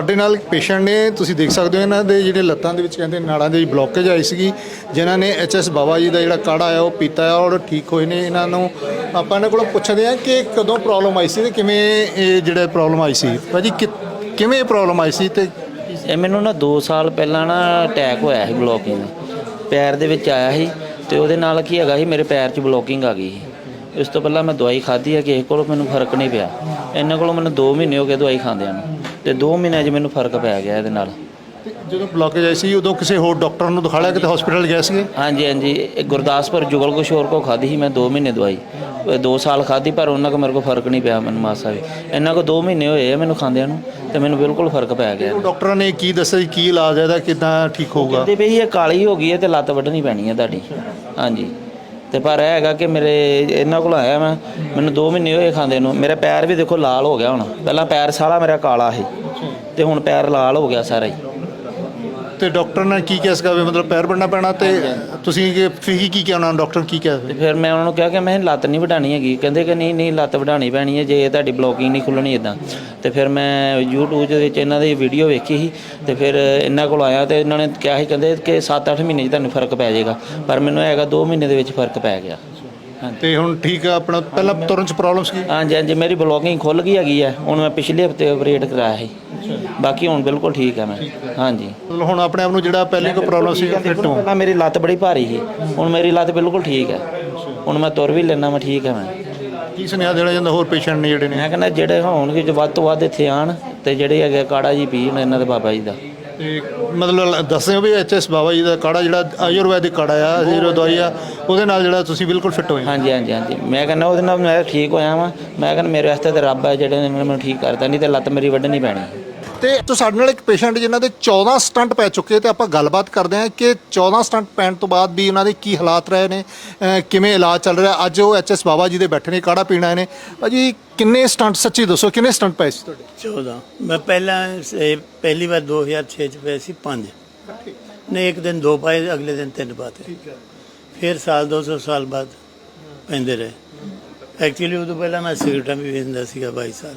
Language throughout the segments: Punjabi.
ਸਾਡੇ ਨਾਲ ਇੱਕ ਪੇਸ਼ੈਂਟ ਨੇ, ਤੁਸੀਂ ਦੇਖ ਸਕਦੇ ਹੋ ਇਹਨਾਂ ਦੇ ਜਿਹੜੇ ਲੱਤਾਂ ਦੇ ਵਿੱਚ ਕਹਿੰਦੇ ਨਾੜਾਂ ਦੇ ਬਲੌਕੇਜ ਆਈ ਸੀਗੀ, ਜਿਨ੍ਹਾਂ ਨੇ ਐਚਐਸ ਬਾਬਾ ਜੀ ਦਾ ਜਿਹੜਾ ਕਾੜਾ ਆ ਉਹ ਪੀਤਾ ਆ ਔਰ ਠੀਕ ਹੋਏ ਨੇ ਇਹਨਾਂ ਨੂੰ। ਆਪਾਂ ਇਹਨਾਂ ਕੋਲੋਂ ਪੁੱਛਦੇ ਆ ਕਿ ਕਦੋਂ ਪ੍ਰੋਬਲਮ ਆਈ ਸੀ ਤੇ ਕਿਵੇਂ ਇਹ ਜਿਹੜਾ ਪ੍ਰੋਬਲਮ ਆਈ ਸੀ? ਭਾਜੀ, ਕਿ- ਕਿਵੇਂ ਇਹ ਪ੍ਰੋਬਲਮ ਆਈ ਸੀ ਤੇ ਇਹ ਮੈਨੂੰ ਨਾ 2 ਸਾਲ ਪਹਿਲਾਂ ਨਾ ਅਟੈਕ ਹੋਇਆ ਸੀ ਬਲੋਕਿੰਗ ਪੈਰ ਦੇ ਵਿੱਚ ਆਇਆ ਸੀ ਤੇ ਉਹਦੇ ਨਾਲ ਕੀ ਹੈਗਾ ਸੀ, ਮੇਰੇ ਪੈਰ 'ਚ ਬਲੋਕਿੰਗ ਆ ਗਈ ਸੀ। ਇਸ ਤੋਂ ਪਹਿਲਾਂ ਮੈਂ ਦਵਾਈ ਖਾਧੀ ਹੈ ਕਿਸੇ ਕੋਲੋਂ ਮੈਨੂੰ ਫ਼ਰਕ ਨਹੀਂ ਪਿਆ। ਇਹਨਾਂ ਕੋਲੋਂ ਮੈਨੂੰ 2 ਮਹੀਨੇ ਹੋ ਗਏ ਦਵਾਈ ਖਾਂਦਿਆਂ ਨੂੰ। ਤੇ 2 ਮਹੀਨਿਆਂ 'ਚ ਮੈਨੂੰ ਫ਼ਰਕ ਪੈ ਗਿਆ ਇਹਦੇ ਨਾਲ। ਤੇ ਜਦੋਂ ਬਲੌਕੇਜ ਆਈ ਸੀ ਉਦੋਂ ਕਿਸੇ ਹੋਰ ਡਾਕਟਰ ਨੂੰ ਦਿਖਾ ਲਿਆ ਕਿਤੇ ਹਸਪੀਟਲ ਗਏ ਸੀਗੇ? ਹਾਂਜੀ ਹਾਂਜੀ। ਇਹ ਗੁਰਦਾਸਪੁਰ ਜੁਗਲ ਕਿਸ਼ੋਰ ਕੋ ਖਾਧੀ ਸੀ ਮੈਂ 2 ਮਹੀਨੇ ਦਵਾਈ। 2 ਸਾਲ ਖਾਧੀ ਪਰ ਉਹਨਾਂ ਕੋ ਮੇਰੇ ਕੋ ਫ਼ਰਕ ਨਹੀਂ ਪਿਆ ਮੈਨੂੰ ਮਾਸਾ ਵੀ। ਇਹਨਾਂ ਕੋ 2 ਮਹੀਨੇ ਹੋਏ ਆ ਮੈਨੂੰ ਖਾਂਦਿਆਂ ਨੂੰ ਤੇ ਮੈਨੂੰ ਬਿਲਕੁਲ ਫ਼ਰਕ ਪੈ ਗਿਆ। ਡਾਕਟਰਾਂ ਨੇ ਕੀ ਦੱਸਿਆ ਕੀ ਇਲਾਜ ਹੈ ਇਹਦਾ ਕਿਦਾਂ ਠੀਕ ਹੋਊਗਾ? ਕਹਿੰਦੇ ਵੀ ਇਹ ਕਾਲੀ ਹੋ ਗਈ ਹੈ ਤੇ ਲੱਤ ਵੱਢਣੀ ਪੈਣੀ ਹੈ ਤੁਹਾਡੀ। ਹਾਂਜੀ। ਤੇ ਪਰ ਇਹ ਹੈਗਾ ਕਿ ਮੇਰੇ ਇਹਨਾਂ ਕੋਲ ਆਇਆ ਮੈਂ, ਮੈਨੂੰ 2 ਮਹੀਨੇ ਹੋਏ ਖਾਂਦੇ ਨੂੰ। ਮੇਰਾ ਪੈਰ ਵੀ ਦੇਖੋ ਲਾਲ ਹੋ ਗਿਆ ਹੁਣ। ਪਹਿਲਾਂ ਪੈਰ ਸਾਰਾ ਮੇਰਾ ਕਾਲਾ ਸੀ। ਤੇ ਹੁਣ ਪੈਰ ਲਾਲ ਹੋ ਗਿਆ ਸਾਰਾ ਹੀ। ਤੇ ਡਾਕਟਰ ਨੇ ਕੀ ਕਿਹਾ ਸੀਗਾ ਵੀ ਮਤਲਬ ਪੈਰ ਬਣਨਾ ਪੈਣਾ ਤੇ ਤੁਸੀਂ ਕੀ ਫੀ ਕੀ ਕਿਹਾ ਉਹਨਾਂ ਨੂੰ? ਡਾਕਟਰ ਕੀ ਕਿਹਾ? ਤੇ ਫਿਰ ਮੈਂ ਉਹਨਾਂ ਨੂੰ ਕਿਹਾ ਕਿ ਮੈਂ ਲੱਤ ਨਹੀਂ ਵਢਾਣੀ ਹੈਗੀ। ਕਹਿੰਦੇ ਕਿ ਨਹੀਂ ਨਹੀਂ ਲੱਤ ਵਢਾਣੀ ਪੈਣੀ ਹੈ ਜੇ ਤੁਹਾਡੀ ਬਲੋਕਿੰਗ ਨਹੀਂ ਖੁੱਲਣੀ ਇਦਾਂ ਤੇ ਫਿਰ ਮੈਂ YouTube ਦੇ ਵਿੱਚ ਇਹਨਾਂ ਦੀ ਵੀਡੀਓ ਵੇਖੀ ਸੀ ਤੇ ਫਿਰ ਇਹਨਾਂ ਕੋਲ ਆਇਆ ਤੇ ਇਹਨਾਂ ਨੇ ਕਿਹਾ ਸੀ ਕਹਿੰਦੇ ਕਿ 7-8 ਮਹੀਨੇ 'ਚ ਤੁਹਾਨੂੰ ਫ਼ਰਕ ਪੈ ਜਾਏਗਾ। ਪਰ ਮੈਨੂੰ ਹੈਗਾ 2 ਮਹੀਨੇ ਦੇ ਵਿੱਚ ਫ਼ਰਕ ਪੈ ਗਿਆ। ਤੇ ਹੁਣ ਠੀਕ ਆ ਆਪਣਾ ਪਹਿਲਾਂ ਤੁਰਨ ਚ ਪ੍ਰੋਬਲਮ ਸੀ ਹਾਂਜੀ ਹਾਂਜੀ ਮੇਰੀ ਬਲੋਕਿੰਗ ਖੁੱਲ ਗਈ ਹੈਗੀ ਹੈ ਹੁਣ ਮੈਂ ਪਿਛਲੇ ਹਫ਼ਤੇ ਆਪਰੇਟ ਕਰਾਇਆ ਸੀ। ਬਾਕੀ ਹੁਣ ਬਿਲਕੁਲ ਠੀਕ ਹੈ ਮੈਂ। ਹਾਂਜੀ। ਮਤਲਬ ਹੁਣ ਆਪਣੇ ਆਪ ਨੂੰ ਜਿਹੜਾ ਪਹਿਲੇ ਕੋਈ ਪ੍ਰੋਬਲਮ ਸੀ ਫਿੱਟ ਹੋ ਪਹਿਲਾਂ ਮੇਰੀ ਲੱਤ ਬੜੀ ਭਾਰੀ ਸੀ। ਹੁਣ ਮੇਰੀ ਲੱਤ ਬਿਲਕੁਲ ਠੀਕ ਹੈ ਹੁਣ ਮੈਂ ਤੁਰ ਵੀ ਲੈਣਾ ਮੈਂ ਠੀਕ ਹੈ ਮੈਂ। ਕੀ ਸੁਨੇਹਾ ਦੇਣਾ ਜਾਂਦਾ ਹੋਰ ਪੇਸ਼ੈਂਟ ਨੇ ਜਿਹੜੇ ਨੇ? ਮੈਂ ਕਹਿੰਦਾ ਜਿਹੜੇ ਹੋਣਗੇ ਜੋ ਵੱਧ ਤੋਂ ਵੱਧ ਇੱਥੇ ਆਣ ਤੇ ਜਿਹੜੇ ਹੈਗੇ ਕਾੜਾ ਜੀ ਪੀਣ ਇਹਨਾਂ ਦੇ ਬਾਬਾ ਜੀ ਦਾ। ਤੇ ਮਤਲਬ ਦੱਸਿਓ ਹੋ ਵੀ ਐਚਐਸ ਬਾਬਾ ਜੀ ਦਾ ਕਾੜਾ ਜਿਹੜਾ ਆਯੁਰਵੈਦਿਕ ਕਾੜਾ ਆ ਜ਼ੀਰੋ ਦਵਾਈ ਆ, ਉਹਦੇ ਨਾਲ ਜਿਹੜਾ ਤੁਸੀਂ ਬਿਲਕੁਲ ਫਿੱਟ ਹੋਏ ਹਾਂਜੀ ਹਾਂਜੀ ਹਾਂਜੀ। ਮੈਂ ਕਹਿੰਦਾ ਉਹਦੇ ਨਾਲ ਮੈਂ ਠੀਕ ਹੋਇਆ ਵਾਂ। ਮੈਂ ਕਹਿੰਦਾ ਮੇਰੇ ਵਾਸਤੇ ਤਾਂ ਰੱਬ ਹੈ ਜਿਹੜੇ ਨੇ ਮੈਨੂੰ ਠੀਕ ਕਰਤਾ, ਨਹੀਂ ਤੇ ਲੱਤ ਮੇਰੀ ਵੱਢਣੀ ਪੈਣੀ। ਤੇ ਤੋਂ ਸਾਡੇ ਨਾਲ ਇੱਕ ਪੇਸ਼ੈਂਟ ਜਿਨ੍ਹਾਂ ਦੇ 14 ਸਟੰਟ ਪੈ ਚੁੱਕੇ ਤੇ ਆਪਾਂ ਗੱਲਬਾਤ ਕਰਦੇ ਹਾਂ ਕਿ 14 ਸਟੰਟ ਪੈਣ ਤੋਂ ਬਾਅਦ ਵੀ ਉਹਨਾਂ ਦੇ ਕੀ ਹਾਲਾਤ ਰਹੇ ਨੇ ਅਹ ਕਿਵੇਂ ਇਲਾਜ ਚੱਲ ਰਿਹਾ। ਅੱਜ ਉਹ ਐਚਐਸ ਬਾਬਾ ਜੀ ਦੇ ਬੈਠੇ ਨੇ ਕਾੜਾ ਪੀਣਾ ਨੇ। ਭਾਜੀ ਕਿੰਨੇ ਸਟੰਟ ਸੱਚੀ ਦੱਸੋ ਕਿੰਨੇ ਸਟੰਟ ਪਏ ਸੀ ਤੁਹਾਡੇ? 14 ਮੈਂ ਪਹਿਲਾਂ ਇਹ ਪਹਿਲੀ ਵਾਰ 2006 ਚ ਪਏ ਸੀ 5 ਨੇ ਇੱਕ ਦਿਨ ਦੋ ਪਾਏ ਅਗਲੇ ਦਿਨ ਤਿੰਨ ਪਾਤੇ ਠੀਕ ਹੈ ਫਿਰ ਸਾਲ 200 ਸਾਲ ਬਾਅਦ ਪੈਂਦੇ ਰਹੇ। ਐਕਚੁਅਲੀ ਉਦੋਂ ਪਹਿਲਾਂ ਮੈਂ ਸਿਗਰਟਾਂ ਵੀ ਵੇਚਦਾ ਸੀਗਾ 22 ਸਾਲ।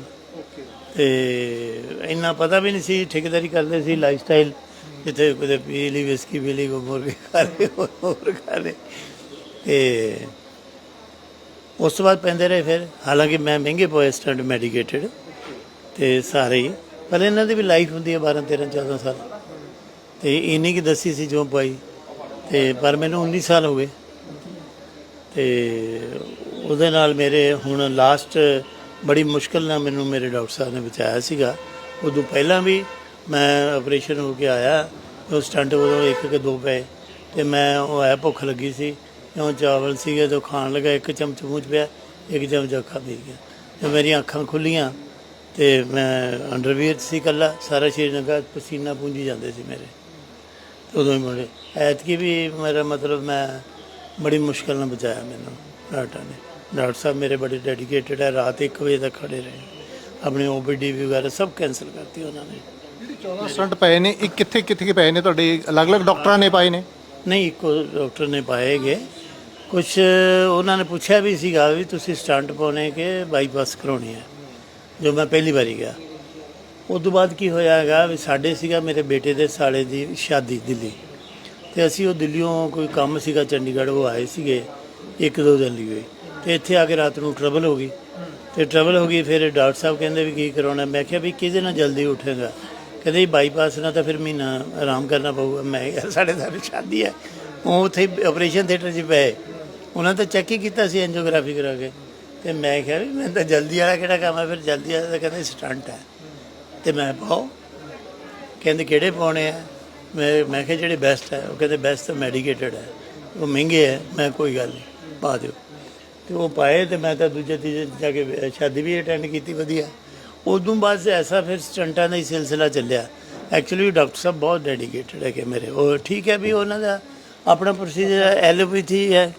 ਤੇ ਇੰਨਾ ਪਤਾ ਵੀ ਨਹੀਂ ਸੀ, ਠੇਕੇਦਾਰੀ ਕਰਦੇ ਸੀ ਲਾਈਫ ਸਟਾਈਲ ਜਿੱਥੇ ਕਿਤੇ ਪੀ ਲਈ ਵਿਸਕੀ ਪੀ ਲਈ ਕੋਈ ਮੁਰਗੇ ਖਾ ਲਏ, ਹੋਰ ਖਾ ਲਏ। ਤੇ ਉਸ ਤੋਂ ਬਾਅਦ ਪੈਂਦੇ ਰਹੇ ਫਿਰ। ਹਾਲਾਂਕਿ ਮੈਂ ਮਹਿੰਗੇ ਪਏ ਸਟੈਂਡ ਮੈਡੀਕੇਟਡ ਤੇ ਸਾਰੇ ਹੀ। ਪਰ ਇਹਨਾਂ ਦੀ ਵੀ ਲਾਈਫ ਹੁੰਦੀ ਹੈ 12 13 14 ਸਾਲ। ਤੇ ਇੰਨੀ ਕੀ ਦੱਸੀ ਸੀ ਜੋ ਪਾਈ। ਤੇ ਪਰ ਮੈਨੂੰ 19 ਸਾਲ ਹੋ ਗਏ। ਤੇ ਉਹਦੇ ਨਾਲ ਮੇਰੇ ਹੁਣ ਲਾਸਟ ਬੜੀ ਮੁਸ਼ਕਲ ਨਾਲ ਮੈਨੂੰ ਮੇਰੇ ਡਾਕਟਰ ਸਾਹਿਬ ਨੇ ਬਚਾਇਆ ਸੀਗਾ। ਉਦੋਂ ਪਹਿਲਾਂ ਵੀ ਮੈਂ ਆਪਰੇਸ਼ਨ ਹੋ ਕੇ ਆਇਆ, ਉਹ ਸਟੰਟ ਉਦੋਂ ਇੱਕ ਕਿ ਦੋ ਪਏ, ਤੇ ਮੈਂ ਉਹ ਐ ਭੁੱਖ ਲੱਗੀ ਸੀ ਉਹ ਚਾਵਲ ਸੀਗੇ, ਤੇ ਖਾਣ ਲੱਗਾ, ਇੱਕ ਚਮਚ ਮੂੰਹ ਪਿਆ, ਇੱਕ ਚਮਚ ਅੱਖਾਂ ਪੀ ਗਿਆ ਤੇ ਮੇਰੀਆਂ ਅੱਖਾਂ ਖੁੱਲੀਆਂ, ਤੇ ਮੈਂ ਅੰਡਰਵੀਅਰ ਸੀ ਕੱਲਾ ਸਾਰਾ ਸਰੀਰ ਨਗਾ, ਪਸੀਨਾ ਪੂੰਝੀ ਜਾਂਦੇ ਸੀ ਮੇਰੇ। ਉਦੋਂ ਹੀ ਮੁੜੇ, ਐਤਕੀ ਵੀ ਮੇਰਾ ਮਤਲਬ ਮੈਂ ਬੜੀ ਮੁਸ਼ਕਲ ਨਾਲ ਬਚਾਇਆ ਮੈਨੂੰ, ਡਾਕਟਰ ਨੇ। ਡਾਕਟਰ ਸਾਹਿਬ ਮੇਰੇ ਬੜੇ ਡੈਡੀਕੇਟਡ ਹੈ ਰਾਤ 1 ਵਜੇ ਤੱਕ ਖੜੇ ਰਹੇ। ਆਪਣੀ ਓਪੀਡੀ ਵਗੈਰਾ ਸਭ ਕੈਨਸਲ ਕਰਤੀ ਉਹਨਾਂ ਨੇ। ਜਿਹੜੇ 14 ਸਟੰਟ ਪਏ ਨੇ ਇਹ ਕਿੱਥੇ ਕਿੱਥੇ ਪਏ ਨੇ ਤੁਹਾਡੇ? ਅਲੱਗ-ਅਲੱਗ ਡਾਕਟਰਾਂ ਨੇ ਪਾਏ ਨੇ? ਨਹੀਂ ਇੱਕੋ ਡਾਕਟਰ ਨੇ ਪਾਏਗੇ ਕੁਝ ਉਹਨਾਂ ਨੇ ਪੁੱਛਿਆ ਵੀ ਸੀਗਾ ਵੀ ਤੁਸੀਂ ਸਟੰਟ ਪਾਉਣੇ ਕਿ ਬਾਈਪਾਸ ਕਰਾਉਣੀ ਹੈ? ਜੋ ਮੈਂ ਪਹਿਲੀ ਵਾਰੀ ਗਿਆ। ਉਸ ਤੋਂ ਬਾਅਦ ਕੀ ਹੋਇਆ ਹੈਗਾ ਵੀ ਸਾਡੇ ਸੀਗਾ ਮੇਰੇ ਬੇਟੇ ਦੇ ਸਾਲੇ ਦੀ ਸ਼ਾਦੀ ਦਿੱਲੀ। ਤੇ ਅਸੀਂ ਉਹ ਦਿੱਲੀੋਂ ਕੋਈ ਕੰਮ ਸੀਗਾ ਚੰਡੀਗੜ੍ਹ ਉਹ ਆਏ ਸੀਗੇ ਇੱਕ ਦੋ ਦਿਨ ਲਈ। ਹੋਈ ਤੇ ਇੱਥੇ ਆ ਕੇ ਰਾਤ ਨੂੰ ਟਰਬਲ ਹੋ ਗਈ। ਤੇ ਟਰਬਲ ਹੋ ਗਈ, ਫਿਰ ਡਾਕਟਰ ਸਾਹਿਬ ਕਹਿੰਦੇ ਵੀ ਕੀ ਕਰਾਉਣਾ। ਮੈਂ ਕਿਹਾ ਵੀ ਕਿਹਦੇ ਨਾਲ ਜਲਦੀ ਉੱਠੇਗਾ? ਕਹਿੰਦੇ ਜੀ ਬਾਈਪਾਸ ਨਾਲ ਤਾਂ ਫਿਰ ਮਹੀਨਾ ਆਰਾਮ ਕਰਨਾ ਪਊਗਾ। ਮੈਂ ਕਿਹਾ, ਸਾਡੇ ਦਾ ਸ਼ਾਦੀ ਹੈ। ਉਹ ਉੱਥੇ ਆਪਰੇਸ਼ਨ ਥੀਏਟਰ 'ਚ ਪਏ। ਉਹਨਾਂ ਤਾਂ ਚੈੱਕ ਹੀ ਕੀਤਾ ਸੀ ਐਂਜੀਓਗ੍ਰਾਫੀ ਕਰਾ ਕੇ। ਤੇ ਮੈਂ ਕਿਹਾ ਵੀ ਮੈਂ ਤਾਂ ਜਲਦੀ ਵਾਲਾ ਕਿਹੜਾ ਕੰਮ ਹੈ? ਫਿਰ ਜਲਦੀ ਵਾਲਾ ਤਾਂ ਕਹਿੰਦੇ ਸਟੰਟ ਹੈ। ਤੇ ਮੈਂ ਪਾਓ। ਕਹਿੰਦੇ ਕਿਹੜੇ ਪਾਉਣੇ ਆ? ਮੈਂ ਮੈਂ ਕਿਹਾ ਜਿਹੜੇ ਬੈਸਟ ਹੈ। ਉਹ ਕਹਿੰਦੇ ਬੈਸਟ ਮੈਡੀਕੇਟਡ ਹੈ। ਉਹ ਮਹਿੰਗੇ ਹੈ। ਮੈਂ ਕੋਈ ਗੱਲ ਨਹੀਂ, ਪਾ ਦਿਓ। ਤੇ ਉਹ ਪਾਏ ਤੇ ਮੈਂ ਤਾਂ ਦੂਜੇ ਤੀਜੇ ਜਾ ਕੇ ਸ਼ਾਦੀ ਵੀ ਅਟੈਂਡ ਕੀਤੀ ਵਧੀਆ। ਉਦੋਂ ਬਾਅਦ ਐਸਾ ਫਿਰ ਸਟੰਟਾਂ ਦਾ ਹੀ ਸਿਲਸਿਲਾ ਚੱਲਿਆ। ਐਕਚੁਅਲੀ ਡਾਕਟਰ ਸਾਹਿਬ ਬਹੁਤ ਡੈਡੀਕੇਟਡ ਹੈਗੇ ਮੇਰੇ। ਉਹ ਠੀਕ ਹੈ ਵੀ ਉਹਨਾਂ ਦਾ ਆਪਣਾ ਪ੍ਰੋਸੀਜਰ ਐਲੋਪੈਥੀ ਹੈ।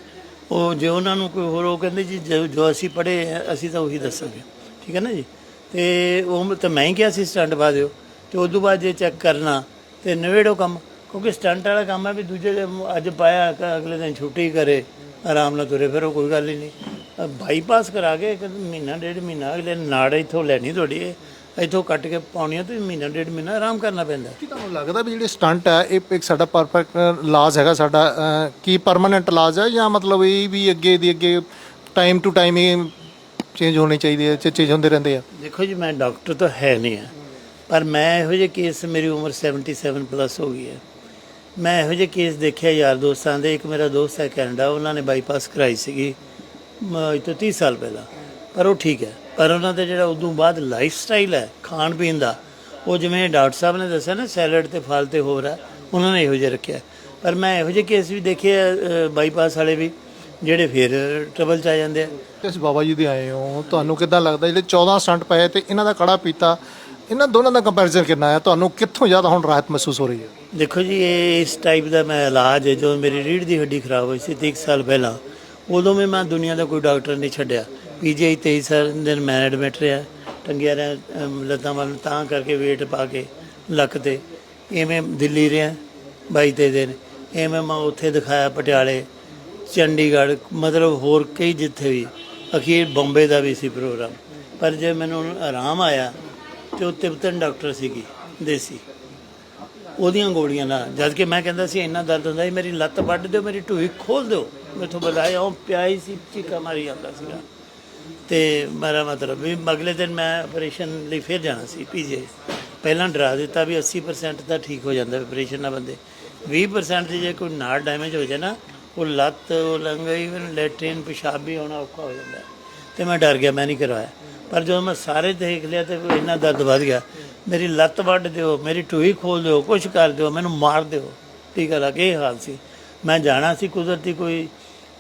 ਉਹ ਜੇ ਉਹਨਾਂ ਨੂੰ ਕੋਈ ਹੋਰ ਉਹ ਕਹਿੰਦੇ ਜੀ, ਜੋ ਅਸੀਂ ਪੜ੍ਹੇ ਅਸੀਂ ਤਾਂ ਉਹੀ ਦੱਸਾਂਗੇ। ਠੀਕ ਹੈ ਨਾ ਜੀ? ਤੇ ਉਹ ਤਾਂ ਮੈਂ ਹੀ ਕਿਹਾ ਸੀ ਸਟੰਟ ਪਾ ਦਿਓ ਤੇ ਉਦੋਂ ਬਾਅਦ ਜੇ ਚੈੱਕ ਕਰਨਾ ਤੇ ਨਵੇੜੋ ਕੰਮ। ਕਿਉਂਕਿ ਸਟੰਟ ਵਾਲਾ ਕੰਮ ਹੈ ਵੀ ਦੂਜੇ ਅੱਜ ਪਾਇਆ ਅਗਲੇ ਦਿਨ ਛੁੱਟੀ ਕਰੇ। ਆਰਾਮ ਨਾਲ ਤੁਰੇ ਫਿਰ ਕੋਈ ਗੱਲ ਹੀ ਨਹੀਂ। ਬਾਈਪਾਸ ਕਰਾ ਕੇ ਇੱਕ ਮਹੀਨਾ ਡੇਢ ਮਹੀਨਾ ਅਗਲੇ ਨਾੜ ਇੱਥੋਂ ਲੈਣੀ ਤੁਹਾਡੀ ਇੱਥੋਂ ਕੱਟ ਕੇ ਪਾਉਣੀਆਂ ਤੇ ਮਹੀਨਾ ਡੇਢ ਮਹੀਨਾ ਆਰਾਮ ਕਰਨਾ ਪੈਂਦਾ। ਕੀ ਤੁਹਾਨੂੰ ਲੱਗਦਾ ਵੀ ਜਿਹੜੇ ਸਟੰਟ ਹੈ ਇਹ ਇੱਕ ਸਾਡਾ ਪਰਫੈਕਟ ਇਲਾਜ ਹੈਗਾ ਸਾਡਾ ਕੀ ਪਰਮਨੈਂਟ ਇਲਾਜ ਹੈ ਜਾਂ ਮਤਲਬ ਇਹ ਵੀ ਅੱਗੇ ਦੀ ਅੱਗੇ ਟਾਈਮ ਟੂ ਟਾਈਮ ਇਹ ਚੇਂਜ ਹੋਣੀ ਚਾਹੀਦੀ ਹੈ ਚੇਂਜ ਹੁੰਦੇ ਰਹਿੰਦੇ ਆ? ਦੇਖੋ ਜੀ ਮੈਂ ਡਾਕਟਰ ਤਾਂ ਹੈ ਨਹੀਂ ਆ ਪਰ ਮੈਂ ਇਹੋ ਜਿਹੇ ਕੇਸ ਮੇਰੀ ਉਮਰ 77 ਪਲੱਸ ਹੋ ਗਈ ਹੈ। ਮੈਂ ਇਹੋ ਜਿਹੇ ਕੇਸ ਦੇਖਿਆ ਯਾਰ ਦੋਸਤਾਂ ਦੇ, ਇੱਕ ਮੇਰਾ ਦੋਸਤ ਹੈ ਕੈਨੇਡਾ, ਉਹਨਾਂ ਨੇ ਬਾਈਪਾਸ ਕਰਾਈ ਸੀਗੀ ਅੱਜ ਤੋਂ 30 ਸਾਲ ਪਹਿਲਾਂ। ਪਰ ਉਹ ਠੀਕ ਹੈ। ਪਰ ਉਹਨਾਂ ਦਾ ਜਿਹੜਾ ਉਦੋਂ ਬਾਅਦ ਲਾਈਫ ਸਟਾਈਲ ਹੈ, ਖਾਣ ਪੀਣ ਦਾ, ਉਹ ਜਿਵੇਂ ਡਾਕਟਰ ਸਾਹਿਬ ਨੇ ਦੱਸਿਆ ਨਾ ਸੈਲਡ ਤੇ ਫਲ ਤੇ ਹੋਰ ਹੈ, ਉਹਨਾਂ ਨੇ ਇਹੋ ਜਿਹਾ ਰੱਖਿਆ। ਪਰ ਮੈਂ ਇਹੋ ਜਿਹੇ ਕੇਸ ਵੀ ਦੇਖੇ ਆ ਬਾਈਪਾਸ ਵਾਲੇ ਵੀ, ਜਿਹੜੇ ਫਿਰ ਟਰਬਲ ਚ ਆ ਜਾਂਦੇ ਆ। ਤੁਸੀਂ ਬਾਬਾ ਜੀ ਦੇ ਆਏ ਹੋ। ਤੁਹਾਨੂੰ ਕਿੱਦਾਂ ਲੱਗਦਾ? ਜਿਹੜੇ 14 ਸਟੰਟ ਪਏ ਤੇ ਇਹਨਾਂ ਦਾ ਕੜਾ ਪੀਤਾ ਇਹਨਾਂ ਦੋਨਾਂ ਦਾ ਕੰਪੈਰੀਜ਼ਨ ਕਿੰਨਾ ਹੈ ਤੁਹਾਨੂੰ ਕਿੱਥੋਂ ਜ਼ਿਆਦਾ ਹੁਣ ਰਾਹਤ ਮਹਿਸੂਸ ਹੋ ਰਹੀ ਹੈ? ਦੇਖੋ ਜੀ ਇਹ ਇਸ ਟਾਈਪ ਦਾ ਮੈਂ ਇਲਾਜ ਹੈ ਜਦੋਂ ਮੇਰੀ ਰੀੜ੍ਹ ਦੀ ਹੱਡੀ ਖਰਾਬ ਹੋਈ ਸੀ 3 ਸਾਲ ਪਹਿਲਾਂ। ਉਦੋਂ ਵੀ ਮੈਂ ਦੁਨੀਆ ਦਾ ਕੋਈ ਡਾਕਟਰ ਨਹੀਂ ਛੱਡਿਆ। ਪੀਜੀਆਈ 23 ਸਾਲ ਦਿਨ ਮੈਂ ਐਡਮਿਟ ਰਿਹਾ ਟੰਗਿਆ ਰਿਹਾ ਅਮ, ਲੱਤਾਂ ਵੱਲ ਨੂੰ ਤਾਂ ਕਰਕੇ weight ਪਾ ਕੇ ਲੱਕ ਤੇ। ਐਵੇਂ ਦਿੱਲੀ ਰਿਹਾ 22 ਤੇ ਦਿਨ। ਐਵੇਂ ਮੈਂ ਉੱਥੇ ਦਿਖਾਇਆ ਪਟਿਆਲੇ ਚੰਡੀਗੜ੍ਹ ਮਤਲਬ ਹੋਰ ਕਈ ਜਿੱਥੇ ਵੀ। ਅਖੀਰ ਬੰਬੇ ਦਾ ਵੀ ਸੀ ਪ੍ਰੋਗਰਾਮ ਪਰ ਜੇ ਮੈਨੂੰ ਆਰਾਮ ਆਇਆ ਤੇ ਉਹ ਤਿਬਤਨ ਡਾਕਟਰ ਸੀਗੀ, ਦੇਸੀ। ਉਹਦੀਆਂ ਗੋਲੀਆਂ ਨਾਲ। ਜਦ ਕਿ ਮੈਂ ਕਹਿੰਦਾ ਸੀ, ਇੰਨਾ ਦਰਦ ਹੁੰਦਾ ਸੀ ਮੇਰੀ ਲੱਤ ਵੱਢ ਦਿਓ, ਮੇਰੀ ਢੂਈ ਖੋਲ ਦਿਓ। ਮੈਥੋਂ ਬੁਲਾਇਆ, ਉਹ ਪਿਆਈ ਸੀ, ਚੀਕਾ ਮਾਰੀ ਜਾਂਦਾ ਸੀਗਾ। ਤੇ ਮੇਰਾ ਮਤਲਬ ਵੀ ਅਗਲੇ ਦਿਨ ਮੈਂ ਆਪਰੇਸ਼ਨ ਲਈ ਫਿਰ ਜਾਣਾ ਸੀ ਪੀਜੇ ਪਹਿਲਾਂ ਡਰਾ ਦਿੱਤਾ ਵੀ 80% ਤਾਂ ਠੀਕ ਹੋ ਜਾਂਦਾ ਆਪਰੇਸ਼ਨ ਨਾਲ ਬੰਦੇ। 20% ਦੀ ਜੇ ਕੋਈ ਨਾੜ ਡੈਮੇਜ ਹੋ ਜਾਏ ਨਾ, ਉਹ ਲੱਤ, ਉਹ ਲੰਗਈ ਇਵਨ ਲੈਟਰਿਨ, ਪਿਸ਼ਾਬ ਵੀ ਹੋਣਾ ਔਖਾ ਹੋ ਜਾਂਦਾ। ਹੈ। ਤੇ ਮੈਂ ਡਰ ਗਿਆ, ਮੈਂ ਨਹੀਂ ਕਰਵਾਇਆ। ਪਰ ਜਦੋਂ ਮੈਂ ਸਾਰੇ ਦੇਖ ਲਿਆ ਤੇ ਇੰਨਾ ਦਰਦ ਵੱਧ ਗਿਆ, ਮੇਰੀ ਲੱਤ ਵੱਢ ਦਿਓ, ਮੇਰੀ ਟੂਈ ਖੋਲ ਦਿਓ, ਕੁਛ ਕਰ ਦਿਓ, ਮੈਨੂੰ ਮਾਰ ਦਿਓ। ਟੀਕਾ ਲਾ ਕੇ ਇਹ ਹਾਲ ਸੀ। ਮੈਂ ਜਾਣਾ ਸੀ ਕੁਦਰਤੀ ਕੋਈ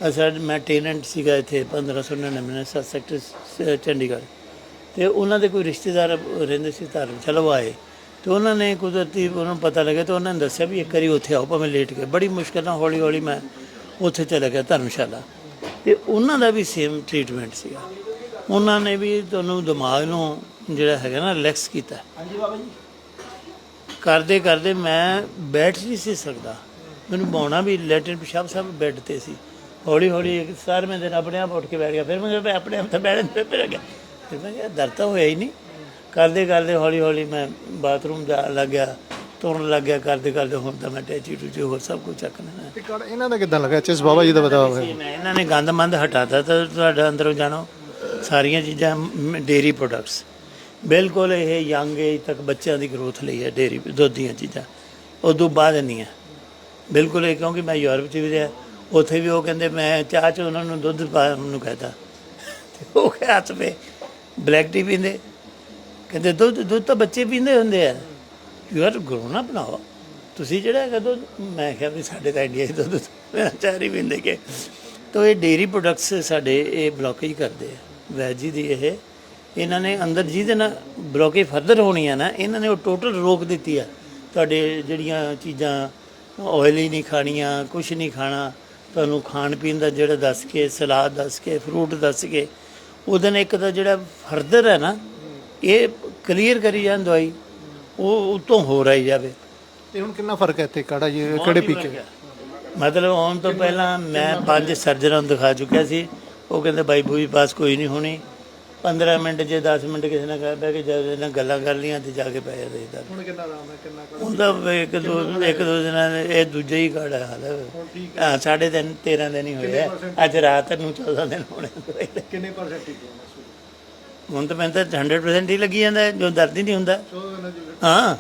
ਅਸਰ ਮੈਂ ਟੈਨੈਂਟ ਸੀਗਾ ਇੱਥੇ 1599 ਸੱਤ ਸੈਕਟਰ ਚੰਡੀਗੜ੍ਹ। ਤੇ ਉਹਨਾਂ ਦੇ ਕੋਈ ਰਿਸ਼ਤੇਦਾਰ ਰਹਿੰਦੇ ਸੀ ਧਰਮਸ਼ਾਲਾ ਉਹ ਆਏ। ਤੇ ਉਹਨਾਂ ਨੇ ਕੁਦਰਤੀ ਉਹਨਾਂ ਨੂੰ ਪਤਾ ਲੱਗਿਆ ਤੇ ਉਹਨਾਂ ਨੇ ਦੱਸਿਆ ਵੀ ਇੱਕ ਵਾਰੀ ਉੱਥੇ ਆਓ, ਭਾਵੇਂ ਲੇਟ ਕੇ ਬੜੀ ਮੁਸ਼ਕਲ ਨਾਲ ਹੌਲੀ ਹੌਲੀ ਮੈਂ ਉੱਥੇ ਚਲਾ ਗਿਆ ਧਰਮਸ਼ਾਲਾ। ਤੇ ਉਹਨਾਂ ਦਾ ਵੀ ਸੇਮ ਟ੍ਰੀਟਮੈਂਟ ਸੀਗਾ। ਉਹਨਾਂ ਨੇ ਵੀ ਤੁਹਾਨੂੰ ਦਿਮਾਗ ਨੂੰ ਜਿਹੜਾ ਹੈਗਾ ਨਾ ਰਿਲੈਕਸ ਕੀਤਾ। ਹਾਂਜੀ ਬਾਬਾ ਜੀ। ਕਰਦੇ ਕਰਦੇ ਮੈਂ ਬੈਠ ਨਹੀਂ ਸੀ ਸਕਦਾ। ਮੈਨੂੰ ਬੌਣਾ ਵੀ ਲੈਟਰ ਪਿਸ਼ਾਬ ਸਭ ਬੈੱਡ ਤੇ ਸੀ। ਹੌਲੀ ਹੌਲੀ ਇੱਕ ਸਾਰ ਮੈਂ ਦਿਨ ਆਪਣੇ ਆਪ ਉੱਠ ਕੇ ਬੈਠ ਗਿਆ। ਫਿਰ ਮੈਂ ਆਪਣੇ ਆਪ ਤਾਂ ਬੈਠ ਤੇ ਫਿਰ ਗਿਆ ਫਿਰ ਮੈਂ ਕਿਹਾ ਦਰਦ ਤਾਂ ਹੋਇਆ ਹੀ ਨਹੀਂ। ਕਰਦੇ ਕਰਦੇ ਹੌਲੀ ਹੌਲੀ ਮੈਂ ਬਾਥਰੂਮ ਜਾ ਲੱਗ ਗਿਆ ਤੁਰਨ ਲੱਗ ਗਿਆ। ਕਰਦੇ ਕਰਦੇ ਹੁਣ ਤਾਂ ਮੈਂ ਟੈਚੀ ਟੂਚੀ ਹੋਰ ਸਭ ਕੁਝ ਚੱਕ ਲੈਣਾ ਤੇ ਕੜਾ ਇਹਨਾਂ ਦਾ ਕਿੱਦਾਂ ਲੱਗਾ? ਐਚਐਸ ਬਾਬਾ ਜੀ ਦਾ ਬਤਾਓ ਮੈਂ ਇਹਨਾਂ ਨੇ ਗੰਦ ਮੰਦ ਹਟਾਤਾ ਤਾਂ ਤੁਹਾਡਾ ਅੰਦਰੋਂ ਜਾਣੋ। ਸਾਰੀਆਂ ਚੀਜ਼ਾਂ ਡੇਰੀ ਪ੍ਰੋਡਕਟਸ ਬਿਲਕੁਲ ਇਹ ਯੰਗ ਏਜ ਤੱਕ ਬੱਚਿਆਂ ਦੀ ਗਰੋਥ ਲਈ ਹੈ ਡੇਰੀ ਦੁੱਧ ਦੀਆਂ ਚੀਜ਼ਾਂ। ਉਦੋਂ ਬਾਅਦ ਨਹੀਂ ਹੈ। ਬਿਲਕੁਲ ਇਹ ਕਿਉਂਕਿ ਮੈਂ ਯੂਰਪ 'ਚ ਵੀ ਰਿਹਾ, ਉੱਥੇ ਵੀ ਉਹ ਕਹਿੰਦੇ, ਮੈਂ ਚਾਹ 'ਚ ਉਹਨਾਂ ਨੂੰ ਦੁੱਧ ਪਾਉਣ ਨੂੰ ਕਹਤਾ। ਤੇ ਉਹ ਕਿਹਾ ਹੱਥ ਪੇ ਬਲੈਕ ਟੀ ਪੀਂਦੇ। ਕਹਿੰਦੇ, ਦੁੱਧ ਦੁੱਧ ਤਾਂ ਬੱਚੇ ਪੀਂਦੇ ਹੁੰਦੇ ਆ। ਯੂ ਆਰ ਗਰੋਨ ਅਪ ਤੁਸੀਂ ਜਿਹੜਾ ਹੈਗਾ ਦੁੱਧ, ਮੈਂ ਕਿਹਾ ਵੀ ਸਾਡੇ ਤਾਂ ਇੰਡੀਆ 'ਚ ਦੁੱਧ ਮੇਰਾ ਚਾਹ ਹੀ ਪੀਂਦੇ ਕਿ। ਤੋ ਇਹ ਡੇਰੀ ਪ੍ਰੋਡਕਟਸ ਸਾਡੇ, ਇਹ ਬਲੋਕੇਜ ਕਰਦੇ ਆ। ਵੈਜੀ ਦੀ ਇਹ ਇਹਨਾਂ ਨੇ ਅੰਦਰ ਜਿਹਦੇ ਨਾਲ ਬਲੋਕੇਜ ਫਰਦਰ ਹੋਣੀ ਆ ਨਾ ਇਹਨਾਂ ਨੇ ਉਹ ਟੋਟਲ ਰੋਕ ਦਿੱਤੀ ਆ। ਤੁਹਾਡੇ ਜਿਹੜੀਆਂ ਚੀਜ਼ਾਂ ਆਇਲੀ ਨਹੀਂ ਖਾਣੀਆਂ ਕੁਝ ਨਹੀਂ ਖਾਣਾ ਤੁਹਾਨੂੰ ਖਾਣ ਪੀਣ ਦਾ ਜਿਹੜਾ ਦੱਸ ਕੇ ਸਲਾਦ ਦੱਸ ਕੇ ਫਰੂਟ ਦੱਸ ਕੇ ਉਹਦੇ ਨਾਲ ਇੱਕ ਤਾਂ ਜਿਹੜਾ ਫਰਦਰ ਹੈ ਨਾ ਇਹ ਕਲੀਅਰ ਕਰੀ ਜਾਣ ਦਵਾਈ ਉਹ ਉਤੋਂ ਹੋ ਰਹੀ ਜਾਵੇ। ਤੇ ਹੁਣ ਕਿੰਨਾ ਫ਼ਰਕ ਹੈ ਇੱਥੇ? ਕੜਾ ਜੀ ਕਿਹੜੇ ਪੀ ਕੇ ਮਤਲਬ ਆਉਣ ਤੋਂ ਪਹਿਲਾਂ ਮੈਂ ਪੰਜ ਸਰਜਨਾਂ ਨੂੰ ਦਿਖਾ ਚੁੱਕਿਆ ਸੀ। ਉਹ ਕਹਿੰਦੇ ਬਾਈ ਬੂਈ ਪਾਸ ਕੋਈ ਨਹੀਂ ਹੋਣੀ। 15 ਮਿੰਟ ਜੇ 10 ਮਿੰਟ ਕਿਸੇ ਨਾਲ ਕਹਿ ਬਹਿ ਕੇ ਜਦ ਇਹਨਾਂ ਗੱਲਾਂ ਕਰ ਲੀਆਂ ਤੇ ਜਾ ਕੇ ਪੈ ਜਾਂਦੇ ਹੁਣ ਕਿੰਨਾ ਆਰਾਮ ਹੈ ਕਿੰਨਾ ਹੁੰਦਾ ਇੱਕ ਦੋ ਇੱਕ ਦੋ ਦਿਨਾਂ ਦੇ ਇਹ ਦੂਜਾ ਹੀ ਕਾੜਾ ਹਾਲ ਹੈ। ਹਾਂ। ਸਾਢੇ ਤਿੰਨ 13 ਦਿਨ ਹੀ ਹੋਏ ਆ। ਅੱਜ ਰਾਤ ਨੂੰ 14 ਦਿਨ ਹੋਣੇ। ਕਿੰਨੇ ਪਰਸੈਂਟ ਠੀਕ ਹੈ ਹੁਣ ਤਾਂ ਮੈਨੂੰ ਤਾਂ 100% ਹੀ ਲੱਗੀ ਜਾਂਦਾ ਹੈ, ਜੋ ਦਰਦ ਹੀ ਨਹੀਂ ਹੁੰਦਾ। ਸੋ ਇਹਨਾਂ ਜੀ ਹਾਂ।